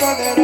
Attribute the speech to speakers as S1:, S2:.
S1: पदर